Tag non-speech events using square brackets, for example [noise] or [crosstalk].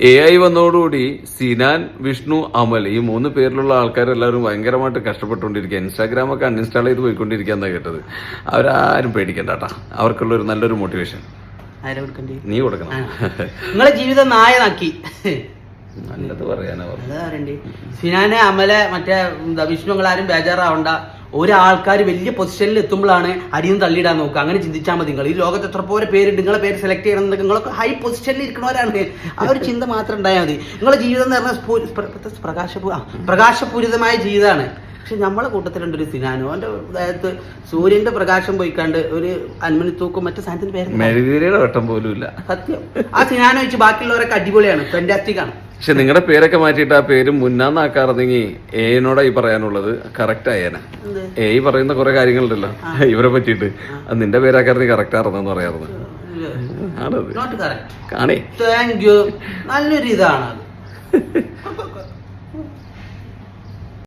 A I വന്നതോടുകൂടി സിനാൻ വിഷ്ണു അമൽ ഈ മൂന്ന് പേരിലുള്ള ആൾക്കാരെല്ലാവരും ഭയങ്കരമായിട്ട് കഷ്ടപ്പെട്ടുകൊണ്ടിരിക്കുക. ഇൻസ്റ്റാഗ്രാം ഒക്കെ അൺഇൻസ്റ്റാൾ ചെയ്ത് പോയിക്കൊണ്ടിരിക്കുകയെന്നാണ് കേട്ടത്. അവരാരും പേടിക്കണ്ട കേട്ടാ. അവർക്കുള്ള ഒരു നല്ലൊരു മോട്ടിവേഷൻ ആരെ നീ കൊടുക്കണം. നിങ്ങളെ ജീവിതം നായനാക്കി. നല്ലത് പറയാനാ സിനാനെ അമലെ മറ്റേ വിഷ്ണു വിഷ്ണുങ്ങളാരും ബേജാറാവണ്ട. ഒരാൾക്കാർ വലിയ പൊസിഷനിൽ എത്തുമ്പോഴാണ് അരിയും തള്ളിയിടാൻ നോക്കുക. അങ്ങനെ ചിന്തിച്ചാൽ മതി നിങ്ങൾ. ഈ ലോകത്ത് എത്ര പോലെ പേരുണ്ട്. നിങ്ങളെ പേര് സെലക്ട് ചെയ്യണം നിങ്ങളൊക്കെ ഹൈ പൊസിഷനിൽ ഇരിക്കുന്നവരാണ് ആ ഒരു ചിന്ത മാത്രം ഉണ്ടായാൽ മതി. നിങ്ങളെ ജീവിതം എന്ന് പറഞ്ഞാൽ പ്രകാശപൂ പ്രകാശപൂരിതമായ ജീവിതമാണ് പക്ഷെ നമ്മളെ കൂട്ടത്തിലുണ്ട് ഒരു സിനാനോ. അവന്റെ അതായത് സൂര്യന്റെ പ്രകാശം പോയിക്കാണ്ട് ഒരു അന്മനിത്തൂക്കും മറ്റു സാധനത്തിന്റെ പേര് മെഴുകുതിരിയുടെ വട്ടം പോലും ഇല്ല സത്യം. ആ സിനാനോ വെച്ച് ബാക്കിയുള്ളവരൊക്കെ അടിപൊളിയാണ്. ഫെന്റാസ്റ്റിക് ആണ്. പക്ഷെ നിങ്ങളുടെ പേരൊക്കെ മാറ്റിയിട്ട് ആ പേര് മുന്നാന്നാക്കാറുണ്ടെങ്കിൽ എനോടാ ഈ പറയാനുള്ളത്. കറക്റ്റ് ആയേനെ? എ പറയുന്ന കുറെ കാര്യങ്ങളുണ്ടല്ലോ. [laughs] ഇവരെ പറ്റിയിട്ട്. അത് നിന്റെ പേരാക്കാറുണ്ടെങ്കിൽ കറക്റ്റ് ആയിരുന്നു പറയാറുണ്ട് ആണത്. കാണേ. താങ്ക് യു നല്ലൊരു ഇതാണ് അത്. [laughs]